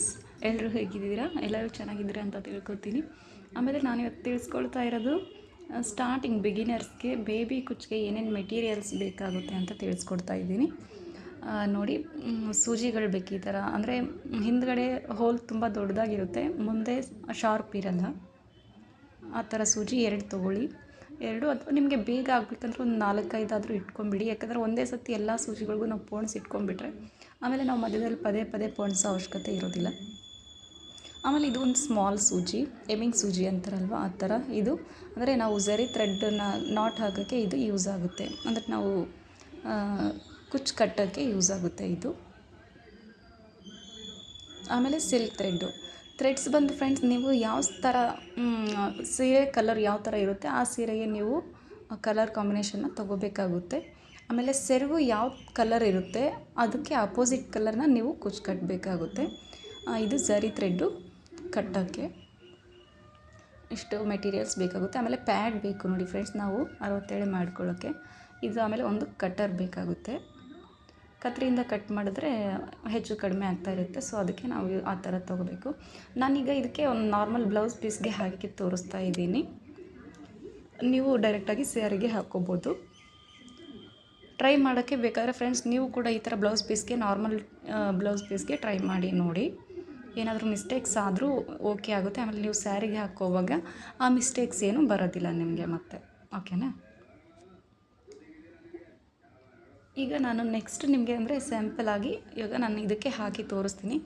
Friends. ಎಲ್ಲರೂ ಹೇಗಿದ್ದೀರಾ? ಎಲ್ಲರೂ ಚೆನ್ನಾಗಿದ್ದೀರಾ ಅಂತ ತಿಳ್ಕೊತೀನಿ. ಆಮೇಲೆ ನಾನು ಇವತ್ತು ತಿಳಿಸ್ಕೊಳ್ತಾ ಇರೋದು ಸ್ಟಾರ್ಟಿಂಗ್ ಬಿಗಿನರ್ಸ್ಗೆ ಬೇಬಿ ಕುಚ್ಚಿಗೆ ಏನೇನು ಮೆಟೀರಿಯಲ್ಸ್ ಬೇಕಾಗುತ್ತೆ ಅಂತ ತಿಳಿಸ್ಕೊಡ್ತಾ ಇದ್ದೀನಿ. ನೋಡಿ ಸೂಜಿಗಳು ಬೇಕು ಈ ಥರ. ಅಂದರೆ ಹಿಂದ್ಗಡೆ ಹೋಲ್ ತುಂಬ ದೊಡ್ಡದಾಗಿರುತ್ತೆ. ಮುಂದೆ ಶಾರ್ಪ್ ಇರಲ್ಲ. ಆ ಥರ ಸೂಜಿ ಎರಡು ತೊಗೊಳ್ಳಿ. ಎರಡು ಅಥವಾ ನಿಮಗೆ ಬೇಗ ಆಗಬೇಕಂದ್ರೆ ಒಂದು ನಾಲ್ಕೈದಾದರೂ ಇಟ್ಕೊಂಬಿಡಿ. ಯಾಕಂದರೆ ಒಂದೇ ಸತಿ ಎಲ್ಲ ಸೂಜಿಗಳಿಗೂ ನಾವು ಪೋಣಿಸಿ ಇಟ್ಕೊಂಡ್ಬಿಟ್ರೆ ಆಮೇಲೆ ನಾವು ಮಧ್ಯದಲ್ಲಿ ಪದೇ ಪದೇ ಪೋಣಿಸೋ ಅವಶ್ಯಕತೆ ಇರೋದಿಲ್ಲ. ಆಮೇಲೆ ಇದು ಒಂದು ಸ್ಮಾಲ್ ಸೂಜಿ, ಎಮಿಂಗ್ ಸೂಜಿ ಅಂತಾರಲ್ವ? ಆ ಥರ ಇದು. ಅಂದರೆ ನಾವು ಝರಿ ಥ್ರೆಡ್ಡನ್ನು ನಾಟ್ ಹಾಕೋಕ್ಕೆ ಇದು ಯೂಸ್ ಆಗುತ್ತೆ. ಅಂದರೆ ನಾವು ಕುಚ್ ಕಟ್ಟೋಕ್ಕೆ ಯೂಸ್ ಆಗುತ್ತೆ ಇದು. ಆಮೇಲೆ ಸಿಲ್ಕ್ ಥ್ರೆಡ್ಡು. ಥ್ರೆಡ್ಸ್ ಬಂದು ಫ್ರೆಂಡ್ಸ್, ನೀವು ಯಾವ ಥರ ಸೀರೆ ಕಲರ್ ಯಾವ ಥರ ಇರುತ್ತೆ, ಆ ಸೀರೆಗೆ ನೀವು ಕಲರ್ ಕಾಂಬಿನೇಷನ್ನ ತೊಗೋಬೇಕಾಗುತ್ತೆ. ಆಮೇಲೆ ಸೆರಗು ಯಾವ ಕಲರ್ ಇರುತ್ತೆ, ಅದಕ್ಕೆ ಅಪೋಸಿಟ್ ಕಲರ್ನ ನೀವು ಕುಚ್ಚು ಕಟ್ಟಬೇಕಾಗುತ್ತೆ ಇದು ಸರಿ ಥ್ರೆಡ್ಡು ಕಟ್ಟೋಕ್ಕೆ. ಇಷ್ಟು ಮೆಟೀರಿಯಲ್ಸ್ ಬೇಕಾಗುತ್ತೆ. ಆಮೇಲೆ ಪ್ಯಾಡ್ ಬೇಕು ನೋಡಿ ಫ್ರೆಂಡ್ಸ್, ನಾವು ಅರವತ್ತೇಳು ಮಾಡ್ಕೊಳ್ಳೋಕ್ಕೆ. ಇದು ಆಮೇಲೆ ಒಂದು ಕಟ್ಟರ್ ಬೇಕಾಗುತ್ತೆ. ಕತ್ರಿಯಿಂದ ಕಟ್ ಮಾಡಿದ್ರೆ ಹೆಚ್ಚು ಕಡಿಮೆ ಆಗ್ತಾ ಇರುತ್ತೆ. ಸೊ ಅದಕ್ಕೆ ನಾವು ಆ ಥರ ತೊಗೋಬೇಕು. ನಾನೀಗ ಇದಕ್ಕೆ ಒಂದು ನಾರ್ಮಲ್ ಬ್ಲೌಸ್ ಪೀಸ್ಗೆ ಹಾಕಿ ತೋರಿಸ್ತಾ ಇದ್ದೀನಿ. ನೀವು ಡೈರೆಕ್ಟಾಗಿ ಸ್ಯಾರಿಗೆ ಹಾಕ್ಕೋಬೋದು ಟ್ರೈ ಮಾಡೋಕ್ಕೆ ಬೇಕಾದರೆ ಫ್ರೆಂಡ್ಸ್, ನೀವು ಕೂಡ ಈ ಥರ ಬ್ಲೌಸ್ ಪೀಸ್ಗೆ, ನಾರ್ಮಲ್ ಬ್ಲೌಸ್ ಪೀಸ್ಗೆ ಟ್ರೈ ಮಾಡಿ, ನೋಡಿ. ಏನಾದರೂ ಮಿಸ್ಟೇಕ್ಸ್ ಆದರೂ ಓಕೆ ಆಗುತ್ತೆ. ಆಮೇಲೆ ನೀವು ಸ್ಯಾರಿಗೆ ಹಾಕೋವಾಗ ಆ ಮಿಸ್ಟೇಕ್ಸ್ ಏನು ಬರೋದಿಲ್ಲ ನಿಮಗೆ ಮತ್ತೆ. ಓಕೆನಾ? ಈಗ ನಾನು ನೆಕ್ಸ್ಟ್ ನಿಮಗೆ ಅಂದರೆ ಸ್ಯಾಂಪಲ್ ಆಗಿ ಇವಾಗ ನಾನು ಇದಕ್ಕೆ ಹಾಕಿ ತೋರಿಸ್ತೀನಿ.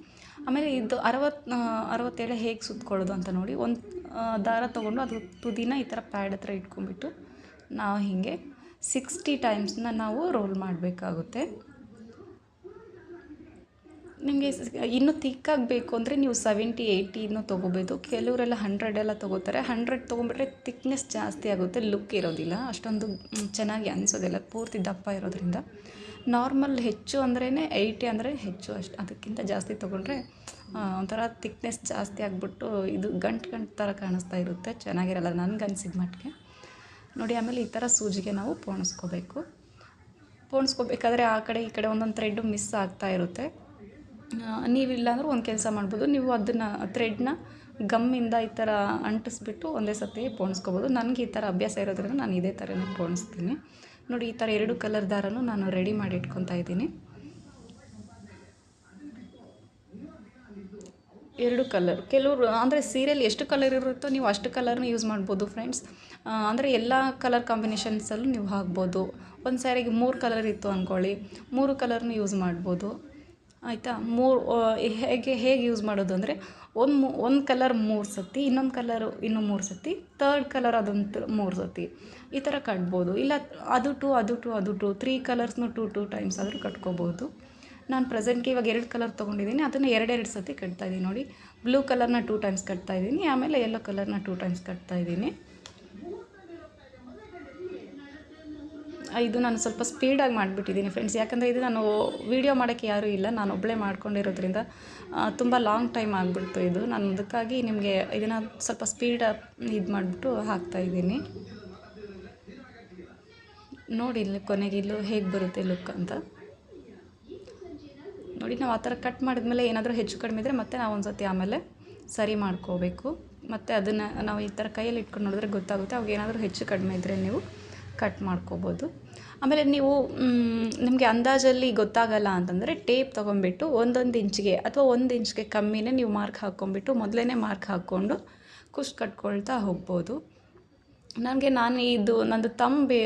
ಆಮೇಲೆ ಇದು ಅರವತ್ತು ಅರವತ್ತೇಳು ಹೇಗೆ ಸುತ್ತಕೊಳ್ಳೋದು ಅಂತ ನೋಡಿ. ಒಂದು ದಾರ ತೊಗೊಂಡು ಅದು ತುದಿನ ಈ ಥರ ಪ್ಯಾಡ್ ಹತ್ರ ಇಟ್ಕೊಂಡ್ಬಿಟ್ಟು ನಾವು ಹೀಗೆ ಸಿಕ್ಸ್ಟಿ ಟೈಮ್ಸ್ನ ನಾವು ರೋಲ್ ಮಾಡಬೇಕಾಗುತ್ತೆ. ನಿಮಗೆ ಇನ್ನೂ ತಿಕ್ಕಾಗಬೇಕು ಅಂದರೆ ನೀವು ಸೆವೆಂಟಿ ಏಯ್ಟಿನೂ ತೊಗೋಬೋದು. ಕೆಲವರೆಲ್ಲ ಹಂಡ್ರೆಡೆಲ್ಲ ತೊಗೋತಾರೆ. ಹಂಡ್ರೆಡ್ ತೊಗೊಂಬಿಟ್ರೆ ತಿಕ್ನೆಸ್ ಜಾಸ್ತಿ ಆಗುತ್ತೆ ಲುಕ್ ಇರೋದಿಲ್ಲ. ಅಷ್ಟೊಂದು ಚೆನ್ನಾಗಿ ಅನಿಸೋದಿಲ್ಲ, ಪೂರ್ತಿ ದಪ್ಪ ಇರೋದ್ರಿಂದ. ನಾರ್ಮಲ್ ಹೆಚ್ಚು ಅಂದ್ರೇ ಏಯ್ಟಿ ಅಂದರೆ ಹೆಚ್ಚು ಅಷ್ಟು, ಅದಕ್ಕಿಂತ ಜಾಸ್ತಿ ತೊಗೊಂಡ್ರೆ ಒಂಥರ ತಿಕ್ನೆಸ್ ಜಾಸ್ತಿ ಆಗಿಬಿಟ್ಟು ಇದು ಗಂಟು ಗಂಟು ಥರ ಕಾಣಿಸ್ತಾ ಇರುತ್ತೆ. ಚೆನ್ನಾಗಿರಲ್ಲ ನನಗೆ ಅನ್ಸಿದ ಮಟ್ಟಿಗೆ. ನೋಡಿ, ಆಮೇಲೆ ಈ ಥರ ಸೂಜಿಗೆ ನಾವು ಪೋಣಿಸ್ಕೋಬೇಕು. ಪೋಣಿಸ್ಕೋಬೇಕಾದ್ರೆ ಆ ಕಡೆ ಈ ಕಡೆ ಒಂದೊಂದು ಥ್ರೆಡ್ಡು ಮಿಸ್ ಆಗ್ತಾ ಇರುತ್ತೆ. ನೀವಿಲ್ಲ ಅಂದ್ರೆ ಒಂದು ಕೆಲಸ ಮಾಡ್ಬೋದು. ನೀವು ಅದನ್ನು ಥ್ರೆಡ್ನ ಗಮ್ಮಿಂದ ಈ ಥರ ಅಂಟಿಸ್ಬಿಟ್ಟು ಒಂದೇ ಸತಿ ಪೋಣಿಸ್ಕೋಬೋದು. ನನಗೆ ಈ ಥರ ಅಭ್ಯಾಸ ಇರೋದ್ರಿಂದ ನಾನು ಇದೇ ಥರನೇ ಪೋಣಿಸ್ತೀನಿ. ನೋಡಿ, ಈ ಥರ ಎರಡು ಕಲರ್ ದಾರನೂ ನಾನು ರೆಡಿ ಮಾಡಿ ಇಟ್ಕೊತಾ ಇದ್ದೀನಿ. ಎರಡು ಕಲರ್ ಕೆಲವರು, ಅಂದರೆ ಸೀರೆಯಲ್ಲಿ ಎಷ್ಟು ಕಲರ್ ಇರುತ್ತೋ ನೀವು ಅಷ್ಟು ಕಲರ್ನ ಯೂಸ್ ಮಾಡ್ಬೋದು ಫ್ರೆಂಡ್ಸ್ ಅಂದರೆ ಎಲ್ಲ ಕಲರ್ ಕಾಂಬಿನೇಷನ್ಸಲ್ಲೂ ನೀವು ಹಾಕ್ಬೋದು. ಒಂದು ಸ್ಯಾರಿಗೆ ಮೂರು ಕಲರ್ ಇತ್ತು ಅಂದ್ಕೊಳ್ಳಿ ಮೂರು ಕಲರ್ನ ಯೂಸ್ ಮಾಡ್ಬೋದು. ಆಯಿತಾ? ಮೂರು ಹೇಗೆ ಹೇಗೆ ಯೂಸ್ ಮಾಡೋದು ಅಂದರೆ ಒಂದು ಒಂದು ಕಲರ್ ಮೂರು ಸತಿ, ಇನ್ನೊಂದು ಕಲರು ಇನ್ನೂ ಮೂರು ಸತಿ ತರ್ಡ್ ಕಲರ್ ಅದೊಂದು ಮೂರು ಸತಿ. ಈ ಥರ ಕಟ್ಬೋದು. ಇಲ್ಲ, ಅದು ಟು ಅದು ಟು ಅದು ಟು ತ್ರೀ ಕಲರ್ಸ್ನು ಟು ಟು ಟೈಮ್ಸ್ ಆದರೂ ಕಟ್ಕೋಬೋದು. ನಾನು ಪ್ರೆಸೆಂಟ್ಗೆ ಇವಾಗ ಎರಡು ಕಲರ್ ತೊಗೊಂಡಿದ್ದೀನಿ ಅದನ್ನು ಎರಡೆರಡು ಸತಿ ಕಟ್ತಾ ಇದ್ದೀನಿ ನೋಡಿ. ಬ್ಲೂ ಕಲರ್ನ ಟೂ ಟೈಮ್ಸ್ ಕಟ್ತಾ ಇದ್ದೀನಿ ಆಮೇಲೆ ಯೆಲ್ಲೋ ಕಲರ್ನ ಟೂ ಟೈಮ್ಸ್ ಕಟ್ತಾ ಇದು ನಾನು ಸ್ವಲ್ಪ ಸ್ಪೀಡಾಗಿ ಮಾಡಿಬಿಟ್ಟಿದ್ದೀನಿ ಫ್ರೆಂಡ್ಸ್ ಯಾಕಂದರೆ ಇದು ನಾನು ವೀಡಿಯೋ ಮಾಡೋಕ್ಕೆ ಯಾರೂ ಇಲ್ಲ, ನಾನು ಒಬ್ಬಳೇ ಮಾಡ್ಕೊಂಡಿರೋದ್ರಿಂದ ತುಂಬ ಲಾಂಗ್ ಟೈಮ್ ಆಗಿಬಿಡ್ತು ಇದು. ನಾನು ಅದಕ್ಕಾಗಿ ನಿಮಗೆ ಇದನ್ನು ಸ್ವಲ್ಪ ಸ್ಪೀಡ್ ಇದು ಮಾಡಿಬಿಟ್ಟು ಹಾಕ್ತಾಯಿದ್ದೀನಿ ನೋಡಿ ಇಲ್ಲಿ ಕೊನೆಗೆ ಇಲ್ಲೂ ಹೇಗೆ ಬರುತ್ತೆ ಲುಕ್ ಅಂತ. ನೋಡಿ ನಾವು ಆ ಥರ ಕಟ್ ಮಾಡಿದ್ಮೇಲೆ ಏನಾದರೂ ಹೆಚ್ಚು ಕಡಿಮೆ ಇದ್ದರೆ ಮತ್ತೆ ನಾವು ಒಂದು ಸತಿ ಆಮೇಲೆ ಸರಿ ಮಾಡ್ಕೋಬೇಕು. ಮತ್ತು ಅದನ್ನು ನಾವು ಈ ಥರ ಕೈಯಲ್ಲಿ ಇಟ್ಕೊಂಡು ನೋಡಿದ್ರೆ ಗೊತ್ತಾಗುತ್ತೆ, ಅವಾಗ ಏನಾದರೂ ಹೆಚ್ಚು ಕಡಿಮೆ ಇದ್ದರೆ ನೀವು ಕಟ್ ಮಾಡ್ಕೋಬೋದು. ಆಮೇಲೆ ನೀವು ನಿಮಗೆ ಅಂದಾಜಲ್ಲಿ ಗೊತ್ತಾಗಲ್ಲ ಅಂತಂದರೆ ಟೇಪ್ ತೊಗೊಂಬಿಟ್ಟು ಒಂದೊಂದು ಇಂಚಿಗೆ ಅಥವಾ ಒಂದು ಇಂಚ್ಗೆ ಕಮ್ಮಿನೇ ನೀವು ಮಾರ್ಕ್ ಹಾಕ್ಕೊಂಬಿಟ್ಟು ಮೊದಲೇ ಮಾರ್ಕ್ ಹಾಕ್ಕೊಂಡು ಕುಶ್ ಕಟ್ಕೊಳ್ತಾ ಹೋಗ್ಬೋದು. ನನಗೆ ನಾನು ಇದು, ನಂದು ತಂಬೆ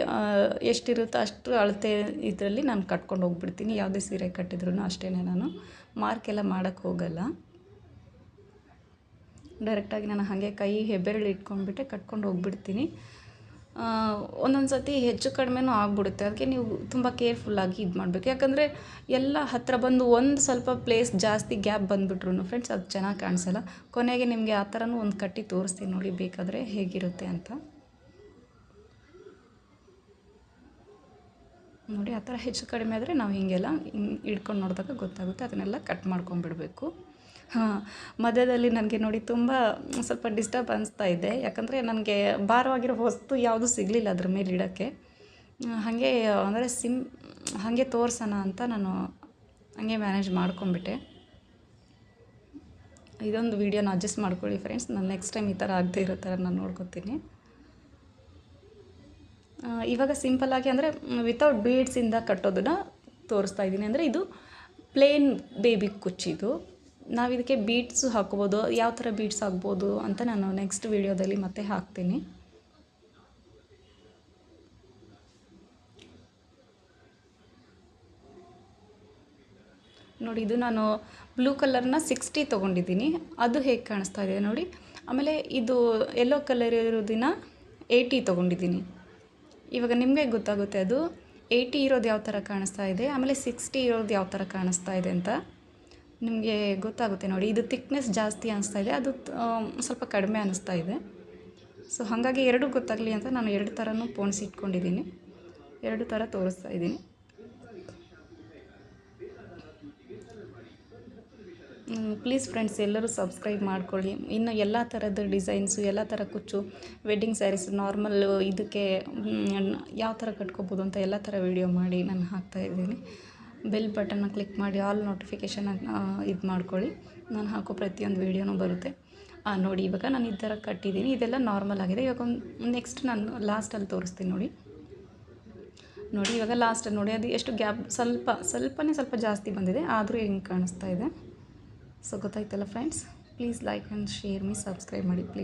ಎಷ್ಟಿರುತ್ತೋ ಅಷ್ಟು ಅಳತೆ ಇದರಲ್ಲಿ ನಾನು ಕಟ್ಕೊಂಡು ಹೋಗ್ಬಿಡ್ತೀನಿ. ಯಾವುದೇ ಸೀರೆ ಕಟ್ಟಿದ್ರು ಅಷ್ಟೇ ನಾನು. ಮಾರ್ಕ್ ಎಲ್ಲ ಮಾಡೋಕ್ಕೆ ಹೋಗಲ್ಲ. ಡೈರೆಕ್ಟಾಗಿ ನಾನು ಹಾಗೆ ಕೈ ಹೆಬ್ಬೆರಳು ಇಟ್ಕೊಂಡ್ಬಿಟ್ಟೆ ಕಟ್ಕೊಂಡು ಹೋಗ್ಬಿಡ್ತೀನಿ. ಒಂದೊಂದು ಸತಿ ಹೆಚ್ಚು ಕಡಿಮೆನೂ ಆಗ್ಬಿಡುತ್ತೆ. ಅದಕ್ಕೆ ನೀವು ತುಂಬ ಕೇರ್ಫುಲ್ಲಾಗಿ ಇದು ಮಾಡಬೇಕು. ಯಾಕಂದರೆ ಎಲ್ಲ ಹತ್ತಿರ ಬಂದು ಒಂದು ಸ್ವಲ್ಪ ಪ್ಲೇಸ್ ಜಾಸ್ತಿ ಗ್ಯಾಪ್ ಬಂದುಬಿಟ್ರು ಫ್ರೆಂಡ್ಸ್ ಅದು ಚೆನ್ನಾಗಿ ಕಾಣಿಸಲ್ಲ. ಕೊನೆಗೆ ನಿಮಗೆ ಆ ಥರನೂ ಒಂದು ಕಟ್ಟಿ ತೋರಿಸ್ತೀನಿ ನೋಡಿ ಬೇಕಾದರೆ ಹೇಗಿರುತ್ತೆ ಅಂತ. ನೋಡಿ, ಆ ಥರ ಹೆಚ್ಚು ಕಡಿಮೆ ಆದರೆ ನಾವು ಹೀಗೆಲ್ಲ ಹಿಂಗೆ ಹಿಡ್ಕೊಂಡು ನೋಡಿದಾಗ ಗೊತ್ತಾಗುತ್ತೆ. ಅದನ್ನೆಲ್ಲ ಕಟ್ ಮಾಡ್ಕೊಂಬಿಡಬೇಕು ಹಾಂ, ಮಧ್ಯದಲ್ಲಿ ನನಗೆ ನೋಡಿ ತುಂಬ ಸ್ವಲ್ಪ ಡಿಸ್ಟರ್ಬ್ ಅನಿಸ್ತಾ ಇದೆ. ಯಾಕಂದರೆ ನನಗೆ ಭಾರವಾಗಿರೋ ವಸ್ತು ಯಾವುದೂ ಸಿಗಲಿಲ್ಲ ಅದ್ರ ಮೇಲೆ ಇಡೋಕ್ಕೆ. ಹಾಗೆ, ಅಂದರೆ ಸಿಮ್ ಹಾಗೆ ತೋರಿಸೋಣ ಅಂತ ನಾನು ಹಾಗೆ ಮ್ಯಾನೇಜ್ ಮಾಡ್ಕೊಂಬಿಟ್ಟೆ ಇದೊಂದು ವೀಡಿಯೋನ ಅಡ್ಜಸ್ಟ್ ಮಾಡ್ಕೊಳ್ಳಿ ಫ್ರೆಂಡ್ಸ್ ನಾನು ನೆಕ್ಸ್ಟ್ ಟೈಮ್ ಈ ಥರ ಆಗದೆ ಇರೋ ಥರ ನಾನು ನೋಡ್ಕೊತೀನಿ. ಇವಾಗ ಸಿಂಪಲ್ಲಾಗಿ ಅಂದರೆ ವಿತೌಟ್ ಬೀಡ್ಸಿಂದ ಕಟ್ಟೋದನ್ನು ತೋರಿಸ್ತಾ ಇದ್ದೀನಿ. ಅಂದರೆ ಇದು ಪ್ಲೇನ್ ಬೇಬಿ ಕುಚ್ಚಿದು ನಾವು ಇದಕ್ಕೆ ಬೀಟ್ಸು ಹಾಕ್ಬೋದು. ಯಾವ ಥರ ಬೀಟ್ಸ್ ಹಾಕ್ಬೋದು ಅಂತ ನಾನು ನೆಕ್ಸ್ಟ್ ವೀಡಿಯೋದಲ್ಲಿ ಮತ್ತೆ ಹಾಕ್ತೀನಿ. ನೋಡಿ, ಇದು ನಾನು ಬ್ಲೂ ಕಲರ್ನ ಸಿಕ್ಸ್ಟಿ ತೊಗೊಂಡಿದ್ದೀನಿ. ಅದು ಹೇಗೆ ಕಾಣಿಸ್ತಾ ಇದೆ ನೋಡಿ. ಆಮೇಲೆ ಇದು ಯೆಲ್ಲೋ ಕಲರ್ ಇರೋದಿನ ಏಯ್ಟಿ ತೊಗೊಂಡಿದ್ದೀನಿ. ಇವಾಗ ನಿಮಗೆ ಗೊತ್ತಾಗುತ್ತೆ ಅದು. ಏಯ್ಟಿ ಇರೋದು ಯಾವ ಥರ ಕಾಣಿಸ್ತಾ ಇದೆ? ಆಮೇಲೆ ಸಿಕ್ಸ್ಟಿ ಇರೋದು ಯಾವ ಥರ ಕಾಣಿಸ್ತಾ ಇದೆ ಅಂತ. ನಿಮಗೆ ಗೊತ್ತಾಗುತ್ತೆ ನೋಡಿ, ಇದು ತಿಕ್ನೆಸ್ ಜಾಸ್ತಿ ಅನಿಸ್ತಾ ಇದೆ, ಅದು ಸ್ವಲ್ಪ ಕಡಿಮೆ ಅನ್ನಿಸ್ತಾ ಇದೆ. ಸೊ ಹಾಗಾಗಿ ಎರಡೂ ಗೊತ್ತಾಗಲಿ ಅಂತ ನಾನು ಎರಡು ಥರನೂ ಪೋಣಿಸಿ ಇಟ್ಕೊಂಡಿದ್ದೀನಿ. ಎರಡು ಥರ ತೋರಿಸ್ತಾ ಇದ್ದೀನಿ. ಪ್ಲೀಸ್ ಫ್ರೆಂಡ್ಸ್ ಎಲ್ಲರೂ ಸಬ್ಸ್ಕ್ರೈಬ್ ಮಾಡ್ಕೊಳ್ಳಿ. ಇನ್ನು ಎಲ್ಲ ಥರದ ಡಿಸೈನ್ಸು ಎಲ್ಲ ಥರ ಕುಚ್ಚು ವೆಡ್ಡಿಂಗ್ ಸ್ಯಾರೀಸ್ ನಾರ್ಮಲ್ ಇದಕ್ಕೆ ಯಾವ ಥರ ಕಟ್ಕೋಬೋದು ಅಂತ ಎಲ್ಲ ಥರ ವೀಡಿಯೋ ಮಾಡಿ ನಾನು ಹಾಕ್ತಾ ಇದ್ದೀನಿ. ಬೆಲ್ ಬಟನ್ನ ಕ್ಲಿಕ್ ಮಾಡಿ ಆಲ್ ನೋಟಿಫಿಕೇಷನ್ ಇದು ಮಾಡ್ಕೊಳ್ಳಿ. ನಾನು ಹಾಕೋ ಪ್ರತಿಯೊಂದು ವೀಡಿಯೋನೂ ಬರುತ್ತೆ. ನೋಡಿ, ಇವಾಗ ನಾನು ಈ ಥರ ಕಟ್ಟಿದ್ದೀನಿ. ಇದೆಲ್ಲ ನಾರ್ಮಲ್ ಆಗಿದೆ. ಇವಾಗ ಒಂದು ನೆಕ್ಸ್ಟ್ ನಾನು ಲಾಸ್ಟಲ್ಲಿ ತೋರಿಸ್ತೀನಿ ನೋಡಿ. ನೋಡಿ, ಇವಾಗ ಲಾಸ್ಟ್ ನೋಡಿ, ಅದು ಎಷ್ಟು ಗ್ಯಾಪ್ ಸ್ವಲ್ಪ, ಸ್ವಲ್ಪನೇ ಸ್ವಲ್ಪ ಜಾಸ್ತಿ ಬಂದಿದೆ. ಆದರೂ ಹೆಂಗೆ ಕಾಣಿಸ್ತಾ ಇದೆ? ಸೊ ಗೊತ್ತಾಯ್ತಲ್ಲ friends please like and share me subscribe ಮಾಡಿ ಪ್ಲೀಸ್